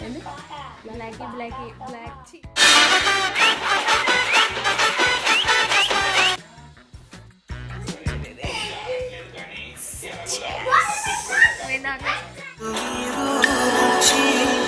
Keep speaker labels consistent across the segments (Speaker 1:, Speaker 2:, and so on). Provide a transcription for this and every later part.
Speaker 1: Black black చి విన్నాక final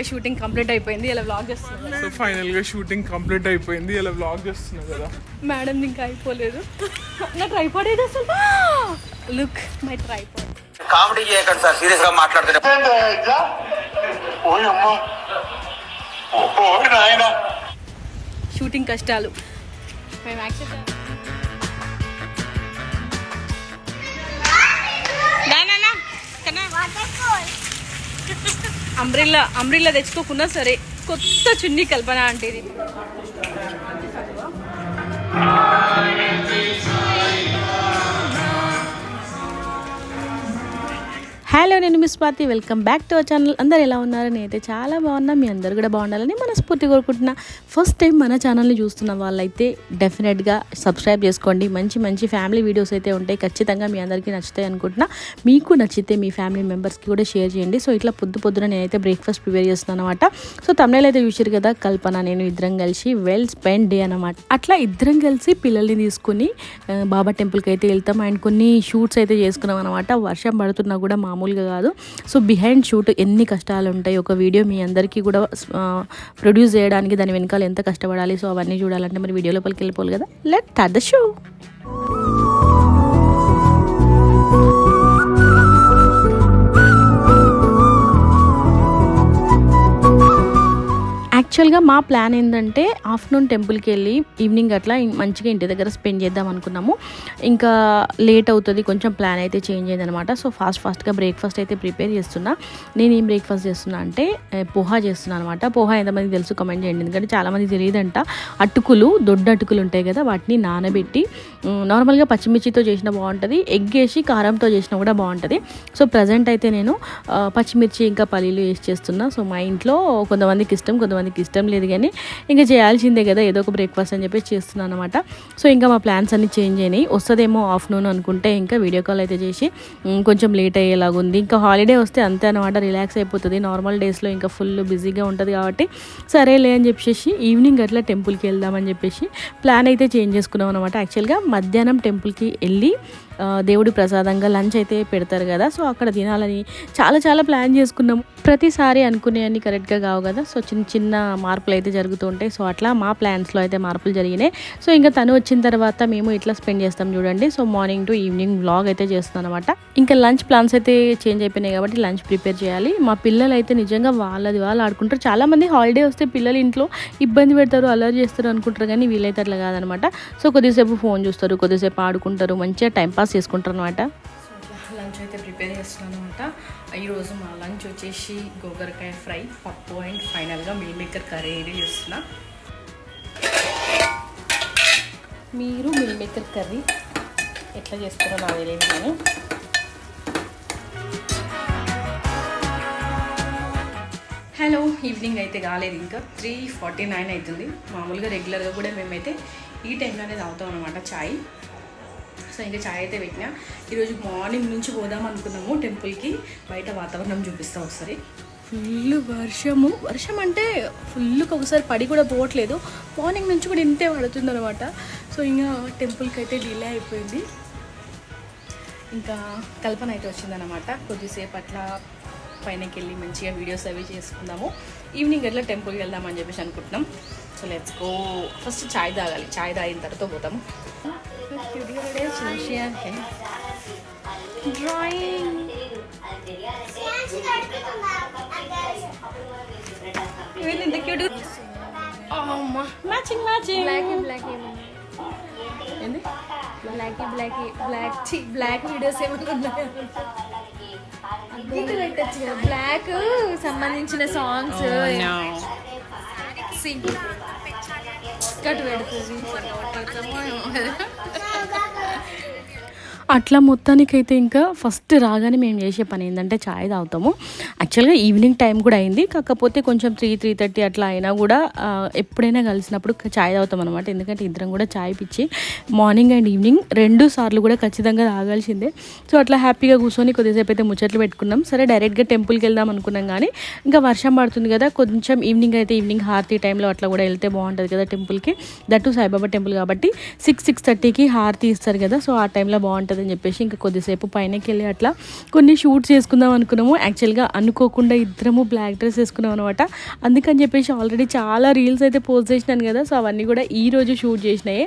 Speaker 1: గా షూటింగ్ కంప్లీట్ అయిపోయింది. ఇలా వ్లాగ్ చేస్తున్నాం.
Speaker 2: సో ఫైనల్గా షూటింగ్ కంప్లీట్ అయిపోయింది. ఇలా వ్లాగ్ చేస్తున్నా కదా.
Speaker 1: మేడం ఇంకా అయిపోలేదు. నా ట్రైపాడ్ ఏది అసలు? లుక్ మై ట్రైపాడ్
Speaker 3: కామెడీ చేయకండి సార్ సీరియస్గా మాట్లాడుతుంటే
Speaker 1: షూటింగ్ కష్టాలు. మేము యాక్సెప్ట్ అంబ్రిల్లా అంబ్రిల్లా తెచ్చుకోకున్నా సరే కొత్త చున్నీ కల్పన అంటే ఇది
Speaker 4: హలో నేను miss Parthi welcome back to our channel. అందరు ఎలా ఉన్నారు? నేనైతే చాలా బాగున్నా. మీ అందరు కూడా బాగుండాలని మనస్ఫూర్తి కోరుకుంటున్నా. ఫస్ట్ టైం మన ఛానల్ని చూస్తున్న వాళ్ళైతే డెఫినెట్గా సబ్స్క్రైబ్ చేసుకోండి. మంచి మంచి ఫ్యామిలీ వీడియోస్ అయితే ఉంటాయి. ఖచ్చితంగా మీ అందరికీ నచ్చుతాయి అనుకుంటున్నా. మీకు నచ్చితే మీ ఫ్యామిలీ మెంబర్స్కి కూడా షేర్ చేయండి. సో ఇట్లా పొద్దు పొద్దున నేనైతే బ్రేక్ఫాస్ట్ ప్రిపేర్ చేస్తున్నాను అనమాట సో తమిళ అయితే చూసారు కదా కల్పన నేను ఇద్దరం కలిసి వెల్ స్పెండ్ డే అనమాట అట్లా ఇద్దరం కలిసి పిల్లల్ని తీసుకుని బాబా టెంపుల్కి అయితే వెళ్తాం. అండ్ కొన్ని షూట్స్ అయితే చేసుకున్నాం అనమాట వర్షం పడుతున్నా కూడా మా మామూలుగా కాదు. సో బిహైండ్ షూట్ ఎన్ని కష్టాలు ఉంటాయి ఒక వీడియో మీ అందరికీ కూడా ప్రొడ్యూస్ చేయడానికి దాని వెనకాల ఎంత కష్టపడాలి? సో అవన్నీ చూడాలంటే మరి వీడియో లోపలికి వెళ్ళిపోవాలి కదా? లెట్ ద షో యాక్చువల్గా మా ప్లాన్ ఏంటంటే ఆఫ్టర్నూన్ టెంపుల్కి వెళ్ళి ఈవినింగ్ అట్లా మంచిగా ఇంటి దగ్గర స్పెండ్ చేద్దాం అనుకున్నాము. ఇంకా లేట్ అవుతుంది కొంచెం ప్లాన్ అయితే చేంజ్ అయింది అనమాట సో ఫాస్ట్ ఫాస్ట్గా బ్రేక్ఫాస్ట్ అయితే ప్రిపేర్ చేస్తున్నా. నేను ఏం బ్రేక్ఫాస్ట్ చేస్తున్నా అంటే పోహా చేస్తున్నాను అనమాట. పోహా ఎంతమంది తెలుసు కమెంట్ చేయండి. ఎందుకంటే చాలామంది తెలియదంట. అటుకులు దొడ్డ అటుకులు ఉంటాయి కదా వాటిని నానబెట్టి నార్మల్గా పచ్చిమిర్చితో చేసిన బాగుంటుంది. ఎగ్ వేసి కారంతో చేసినా కూడా బాగుంటుంది. సో ప్రజెంట్ అయితే నేను పచ్చిమిర్చి ఇంకా పల్లీలు వేసి చేస్తున్నా. సో మా ఇంట్లో కొంతమందికి ఇష్టం కొంతమందికి ఇష్టం లేదు కానీ ఇంకా చేయాల్సిందే కదా ఏదో ఒక బ్రేక్ఫాస్ట్ అని చెప్పేసి చేస్తున్నాను అనమాట సో ఇంకా మా ప్లాన్స్ అన్ని చేంజ్ అయినాయి. వస్తుందేమో ఆఫ్టర్నూన్ అనుకుంటే ఇంకా వీడియో కాల్ అయితే చేసి కొంచెం లేట్ అయ్యేలాగుంది ఇంకా హాలిడే వస్తే అంతే అనమాట రిలాక్స్ అయిపోతుంది. నార్మల్ డేస్లో ఇంకా ఫుల్ బిజీగా ఉంటుంది కాబట్టి సరేలే అని చెప్పేసి ఈవినింగ్ అట్లా టెంపుల్కి వెళ్దామని చెప్పేసి ప్లాన్ అయితే చేంజ్ చేసుకున్నాం అనమాట యాక్చువల్గా మధ్యాహ్నం టెంపుల్కి వెళ్ళి దేవుడి ప్రసాదంగా లంచ్ అయితే పెడతారు కదా. సో అక్కడ తినాలని చాలా చాలా ప్లాన్ చేసుకున్నాము. ప్రతిసారి అనుకునేవన్నీ కరెక్ట్గా కావు కదా. సో చిన్న చిన్న మార్పులు అయితే జరుగుతూ ఉంటాయి. సో అట్లా మా ప్లాన్స్లో అయితే మార్పులు జరిగినాయి. సో ఇంకా తను వచ్చిన తర్వాత మేము ఇట్లా స్పెండ్ చేస్తాం చూడండి. So morning to evening blog అయితే చేస్తాం అనమాట ఇంకా లంచ్ ప్లాన్స్ అయితే చేంజ్ అయిపోయినాయి కాబట్టి లంచ్ ప్రిపేర్ చేయాలి. మా పిల్లలు అయితే నిజంగా వాళ్ళది వాళ్ళు ఆడుకుంటారు. చాలా మంది హాలిడే వస్తే పిల్లలు ఇంట్లో ఇబ్బంది పెడతారు అలర్ట్ చేస్తారు అనుకుంటారు. కానీ వీళ్ళైతే అట్లా కాదనమాట సో కొద్దిసేపు ఫోన్ చూస్తారు కొద్దిసేపు ఆడుకుంటారు. మంచిగా టైంపాస్ పాస్ చేసుకుంటారు అనమాట
Speaker 1: లంచ్ అయితే ప్రిపేర్ చేస్తున్నాను అనమాట ఈరోజు మా లంచ్ వచ్చేసి గోగరకాయ ఫ్రై పప్పు అండ్ ఫైనల్గా మీల్ మేకర్ కర్రీ రెడీ చేస్తున్నా. మీరు మీల్ మేకర్ కర్రీ ఎట్లా చేస్తారో నాకు తెలియదు నేను హలో ఈవినింగ్ అయితే కాలేదు ఇంకా. త్రీ ఫార్టీ నైన్ అవుతుంది. మామూలుగా రెగ్యులర్గా కూడా మేమైతే ఈ టైంలోనే తాగుతాం అనమాట చాయ్. సో ఇంకా చాయ్ అయితే పెట్టినా. ఈరోజు మార్నింగ్ నుంచి పోదాం అనుకున్నాము టెంపుల్కి. బయట వాతావరణం చూపిస్తా ఒకసారి. ఫుల్ వర్షము. వర్షం అంటే ఫుల్కి ఒకసారి పడి కూడా పోవట్లేదు. మార్నింగ్ నుంచి కూడా ఇంతే పడుతుంది అనమాట సో ఇంకా టెంపుల్కి అయితే డిలే అయిపోయింది. ఇంకా కల్పన అయితే వచ్చిందనమాట కొద్దిసేపు అట్లా పైనకి వెళ్ళి మంచిగా వీడియోస్ అవి చేసుకుందాము. ఈవినింగ్ అట్లా టెంపుల్కి వెళ్దామని చెప్పేసి అనుకుంటున్నాం. సో లెట్స్ గో ఫస్ట్ చాయ్ తాగాలి. చాయ్ తాగిన తర్వాత పోతాము. డ్రాయింగ్ ఎంత క్యూట్ అమ్మా మ్యాచింగ్ మ్యాచింగ్
Speaker 5: బ్లాక్ బ్లాక్
Speaker 1: ఏంది
Speaker 5: బ్లాక్ బ్లాక్ బ్లాక్ చి బ్లాక్ వీడియోస్ ఏమైనా ఉన్నాయా నీకు పెట్టచ్చు కదా బ్లాక్ సంబంధించిన సాంగ్స్ సింగ్ కట్ పెడుతుంది
Speaker 4: అట్లా మొత్తానికైతే ఇంకా ఫస్ట్ రాగానే మేము చేసే పని ఏంటంటే చాయ్ తాగుతాము. యాక్చువల్గా ఈవినింగ్ టైం కూడా అయింది. కాకపోతే కొంచెం త్రీ త్రీ థర్టీ అట్లా అయినా కూడా ఎప్పుడైనా కలిసినప్పుడు చాయ్ తాగుతాం అనమాట ఎందుకంటే ఇద్దరం కూడా చాయ్ పిచ్చి. మార్నింగ్ అండ్ ఈవినింగ్ రెండు సార్లు కూడా ఖచ్చితంగా తాగాల్సిందే. సో అట్లా హ్యాపీగా కూర్చొని కొద్దిసేపు అయితే ముచ్చట్లు పెట్టుకున్నాం. సరే డైరెక్ట్గా టెంపుల్కి వెళ్దాం అనుకున్నాం కానీ ఇంకా వర్షం పడుతుంది కదా కొంచెం ఈవినింగ్ అయితే ఈవినింగ్ హారతి టైంలో అట్లా కూడా వెళ్తే బాగుంటుంది కదా టెంపుల్కి దట్టు సాయిబాబా టెంపుల్ కాబట్టి సిక్స్ సిక్స్ థర్టీకి హారతి ఇస్తారు కదా సో ఆ టైంలో బాగుంటుంది అని చెప్పేసి ఇంకా కొద్దిసేపు పైనకి వెళ్ళి అట్లా కొన్ని షూట్స్ చేసుకుందాం అనుకున్నాము. యాక్చువల్గా అనుకోకుండా ఇద్దరము బ్లాక్ డ్రెస్ వేసుకున్నాం అనమాట అందుకని చెప్పేసి ఆల్రెడీ చాలా రీల్స్ అయితే పోస్ట్ చేసినాను కదా సో అవన్నీ కూడా ఈ రోజు షూట్ చేసినాయి.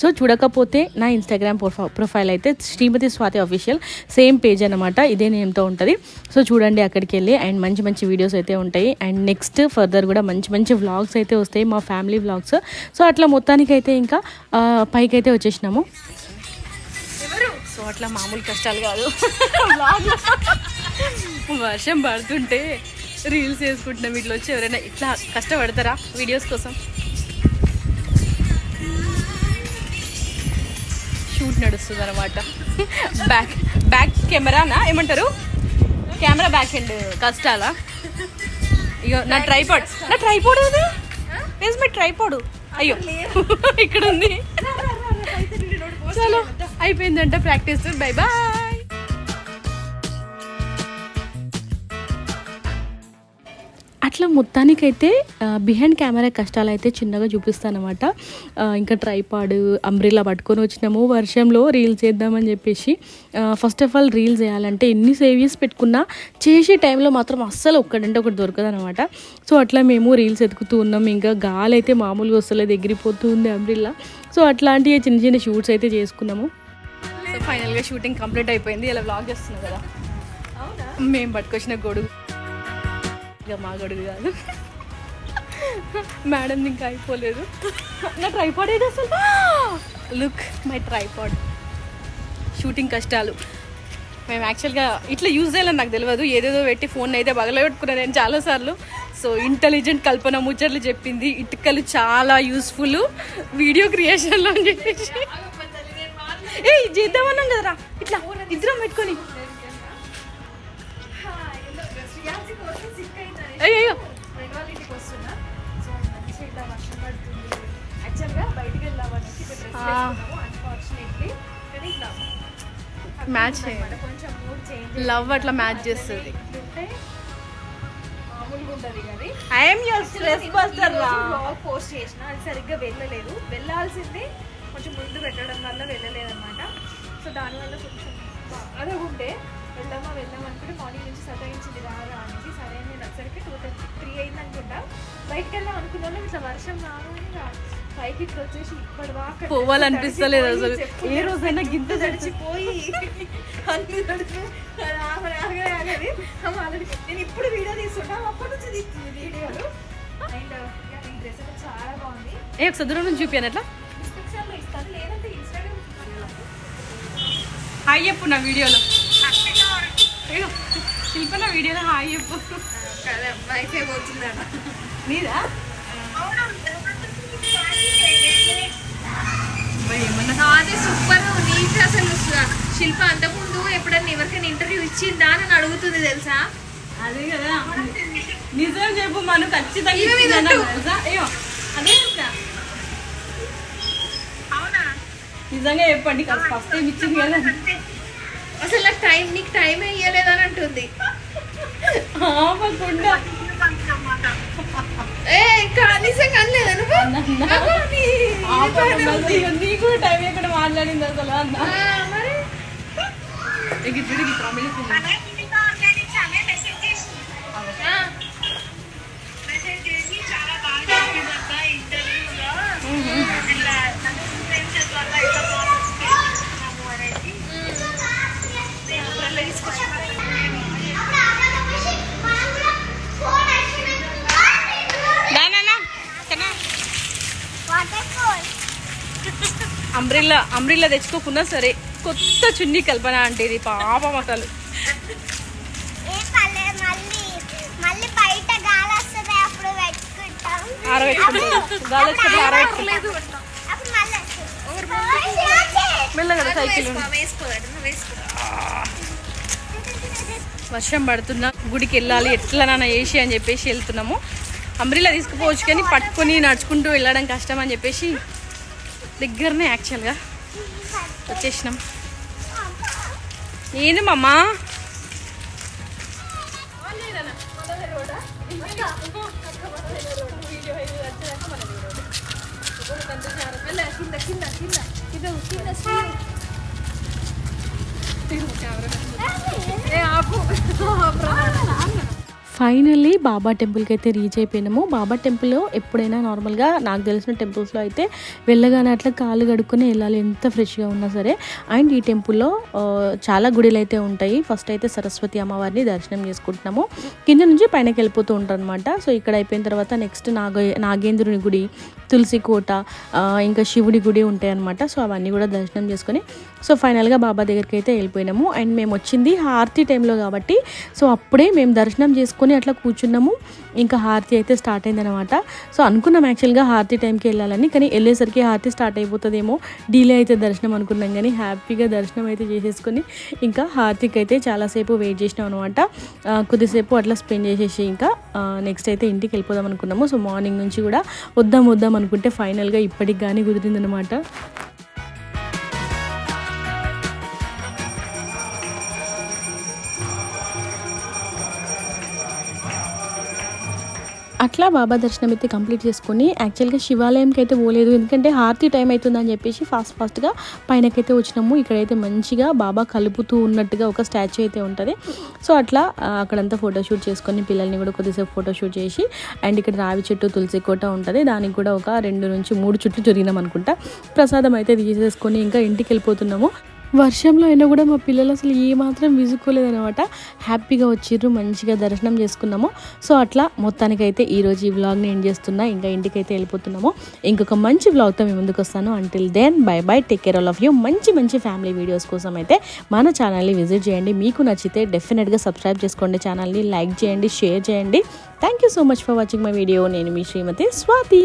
Speaker 4: సో చూడకపోతే నా ఇన్స్టాగ్రామ్ ప్రొఫైల్ అయితే Srimathi Swathi official same page అనమాట ఇదే నేమ్తో ఉంటుంది. సో చూడండి అక్కడికి వెళ్ళి అండ్ మంచి మంచి వీడియోస్ అయితే ఉంటాయి. అండ్ నెక్స్ట్ ఫర్దర్ కూడా మంచి మంచి వ్లాగ్స్ అయితే వస్తాయి మా ఫ్యామిలీ వ్లాగ్స్. సో అట్లా మొత్తానికైతే ఇంకా పైకైతే వచ్చేసినాము. అట్లా మామూలు కష్టాలు కాదు. వర్షం పడుతుంటే రీల్స్ వేసుకుంటున్నాం ఇట్లా వచ్చి ఎవరైనా ఇట్లా కష్టపడతారా వీడియోస్ కోసం? షూట్ నడుస్తుంది అనమాట బ్యాక్ బ్యాక్ కెమెరానా ఏమంటారు? కెమెరా బ్యాక్ ఎండ్ కష్టాలా? ఇగో నా ట్రైపాడ్ నా ట్రైపాడ్ అది? మీ ట్రైపాడు అయ్యో. ఇక్కడ ఉంది. చలో. అయిపోయిందంట ప్రాక్టీస్. బై బాయ్ అట్లా మొత్తానికైతే బిహైండ్ కెమెరా కష్టాలు అయితే చిన్నగా చూపిస్తానమాట. ఇంకా ట్రైపాడ్ అంబ్రిలా పట్టుకొని వచ్చినాము. వర్షంలో రీల్స్ చేద్దామని చెప్పేసి ఫస్ట్ ఆఫ్ ఆల్ రీల్స్ చేయాలంటే ఎన్ని సేవియర్స్ పెట్టుకున్నా చేసే టైంలో మాత్రం అస్సలు ఒక్కడంటే ఒకటి దొరకదు అనమాట సో అట్లా మేము రీల్స్ ఎతుకుతూ ఉన్నాం. ఇంకా గాలి అయితే మామూలుగా వస్తలేదు ఎగిరిపోతూ ఉంది అంబ్రిల్లా సో అట్లాంటి చిన్న చిన్న షూట్స్ అయితే చేసుకున్నాము. ఫైనల్గా షూటింగ్ కంప్లీట్ అయిపోయింది. ఇలా వ్లాగ్ చేస్తున్నాం కదా. మేము పట్టుకొచ్చిన గొడుగు. ఇక మా గొడుగు కాదు. మేడం ఇంకా అయిపోలేదు. నా ట్రైపాడ్ ఏది అసలు? లుక్ మై ట్రైపాడ్ షూటింగ్ కష్టాలు. మేము యాక్చువల్గా ఇట్లా యూజ్ చేయాలని నాకు తెలియదు. ఏదేదో పెట్టి ఫోన్ అయితే పగలబెట్టుకున్నాను నేను చాలాసార్లు. సో ఇంటెలిజెంట్ కల్పన ముచ్చట్లు చెప్పింది. ఇటుకలు చాలా యూస్ఫుల్ వీడియో క్రియేషన్లో చెప్పేసి. ఏ చేద్దామన్నాం కదరా. ఇట్లా ఇద్దరం పెట్టుకొని. అయ్యో
Speaker 1: మ్యాచ్ లవ్ అట్లా మ్యాచ్ చేస్తుంది. ఐఎమ్ యువర్ స్ట్రెస్ బస్టర్ రా.
Speaker 5: పోస్ట్ చేసిన అది సరిగ్గా వెళ్ళలేదు. వెళ్ళాల్సింది కొంచెం ముందు పెట్టడం వల్ల వెళ్ళలేదు అనమాట సో దానివల్ల కొంచెం బాగా ఉంటే వెళ్దామా వెళ్దాం అనుకుంటే మార్నింగ్ నుంచి సతాయించింది రారా అనేసి సరే నేను వచ్చరికి టూ థర్టీ త్రీ అయింది అనుకుంటా. బయటకు వెళ్దాం అనుకున్నాను ఇట్లా వర్షం రాగానే పైకి ఇట్లా వచ్చేసి ఇప్పటి దాకా
Speaker 1: పోవాలనిపిస్తలేదు అసలు. ఏ రోజైనా గింత
Speaker 5: తడిచిపోయి అన్ని తడిచి ఆగది. ఆల్రెడీ నేను ఇప్పుడు వీడియో తీసుకుంటా అప్పటి నుంచి తీస్తుంది వీడియోలు. అండ్ ఈ డ్రెస్ చాలా బాగుంది.
Speaker 1: ఏ ఒకసారి దూరం నుంచి చూపాను అట్లా హాయ్ చెప్పు నా వీడియోలో. శిల్ప నా వీడియోలో హాయ్ చెప్పు. నీదా?
Speaker 5: సూపర్ నీట్ అసలు శిల్ప అంతకుముందు ఎప్పుడన్నా ఎవరికైనా ఇంటర్వ్యూ ఇచ్చిందా అని అడుగుతుంది తెలుసా?
Speaker 1: అదే కదా. నిజం చెప్పు మనం ఖచ్చితంగా అదే నిజంగా చెప్పండి ఫస్ట్ టైం ఇచ్చింది కదా.
Speaker 5: అసలు నాకు టైం నీకు టైం ఇయ్యలేదని అంటుంది.
Speaker 1: ఆపకుండా.
Speaker 5: ఏ కనీసం కనలేదా
Speaker 1: నీకు టైం ఎక్కడ మాట్లాడింది అసలు అన్న.
Speaker 5: మరి?
Speaker 1: అంబ్రిల్లా అంబ్రిల్లా తెచ్చుకోకున్నా సరే కొత్త చున్నీ కల్పన అంటే ఇది పాపం అసలు. సైకిల్ వర్షం పడుతున్నా గుడికి వెళ్ళాలి ఎట్లనైనా వేసి అని చెప్పేసి వెళ్తున్నాము. అంబ్రిలా తీసుకుపోవచ్చు కానీ పట్టుకొని నడుచుకుంటూ వెళ్ళడం కష్టం అని చెప్పేసి దగ్గరనే యాక్చువల్గా వచ్చేసినాం. ఏంది మమ్మా
Speaker 5: కింద కింద కింద కింద కింద ఏ ఆపు.
Speaker 4: ఫైనల్లీ బాబా టెంపుల్కి అయితే రీచ్ అయిపోయినాము. బాబా టెంపుల్లో ఎప్పుడైనా నార్మల్గా నాకు తెలిసిన టెంపుల్స్లో అయితే వెళ్ళగానే అట్లా కాళ్ళు కడుక్కొని వెళ్ళాలి ఎంత ఫ్రెష్గా ఉన్నా సరే. అండ్ ఈ టెంపుల్లో చాలా గుడిలు అయితే ఉంటాయి. ఫస్ట్ అయితే సరస్వతి అమ్మవారిని దర్శనం చేసుకుంటున్నాము. కింద నుంచి పైనకి వెళ్ళిపోతూ ఉంటారు అనమాట సో ఇక్కడ అయిపోయిన తర్వాత నెక్స్ట్ నాగ నాగేంద్రుని గుడి తులసి కోట ఇంకా శివుడి గుడి ఉంటాయన్నమాట. సో అవన్నీ కూడా దర్శనం చేసుకొని సో ఫైనల్గా బాబా దగ్గరికి అయితే వెళ్ళిపోయినాము. అండ్ మేము వచ్చింది హారతి టైంలో కాబట్టి సో అప్పుడే మేము దర్శనం చేసుకొని అట్లా కూర్చున్నాము. ఇంకా హారతి అయితే స్టార్ట్ అయిందనమాట సో అనుకున్నాం యాక్చువల్గా హారతి టైంకి వెళ్ళాలని కానీ వెళ్ళేసరికి హారతి స్టార్ట్ అయిపోతుందేమో డీలే అయితే దర్శనం అనుకున్నాం కానీ హ్యాపీగా దర్శనం అయితే చేసేసుకొని ఇంకా హారతికి అయితే చాలాసేపు వెయిట్ చేసినాం అనమాట కొద్దిసేపు అట్లా స్పెండ్ చేసేసి ఇంకా నెక్స్ట్ అయితే ఇంటికి వెళ్ళిపోదాం అనుకున్నాము. సో మార్నింగ్ నుంచి కూడా వద్దాం వద్దాం అనుకుంటే ఫైనల్గా ఇప్పటికి కానీ కుదిరిందనమాట అట్లా బాబా దర్శనం అయితే కంప్లీట్ చేసుకొని యాక్చువల్గా శివాలయంకి అయితే పోలేదు. ఎందుకంటే హారతి టైం అవుతుందని చెప్పేసి ఫాస్ట్ ఫాస్ట్గా పైనకైతే వచ్చినాము. ఇక్కడైతే మంచిగా బాబా కలుపుతూ ఉన్నట్టుగా ఒక స్టాచ్యూ అయితే ఉంటుంది. సో అట్లా అక్కడంతా ఫోటోషూట్ చేసుకొని పిల్లల్ని కూడా కొద్దిసేపు ఫోటోషూట్ చేసి అండ్ ఇక్కడ రావి చెట్టు తులసి కోట ఉంటుంది. దానికి కూడా ఒక రెండు నుంచి మూడు చుట్లు తిరిగినాం అనుకుంటా. ప్రసాదం అయితే తీసేసుకొని ఇంకా ఇంటికి వెళ్ళిపోతున్నాము. వర్షంలో అయినా కూడా మా పిల్లలు అసలు ఏమాత్రం విసుక్కోలేదనమాట హ్యాపీగా వచ్చిర్రు మంచిగా దర్శనం చేసుకున్నాము. సో అట్లా మొత్తానికైతే ఈరోజు ఈ వ్లాగ్ని ఎండ్ చేస్తున్నా. ఇంకా ఇంటికైతే వెళ్ళిపోతున్నాము. ఇంకొక మంచి వ్లాగ్తో మేము ముందుకు వస్తాను. Until then bye bye take care all of you మంచి మంచి ఫ్యామిలీ వీడియోస్ కోసం అయితే మన ఛానల్ని విజిట్ చేయండి. మీకు నచ్చితే డెఫినెట్గా సబ్స్క్రైబ్ చేసుకోండి ఛానల్ని లైక్ చేయండి షేర్ చేయండి. Thank you so much for watching my video నేను మీ శ్రీమతి స్వాతి.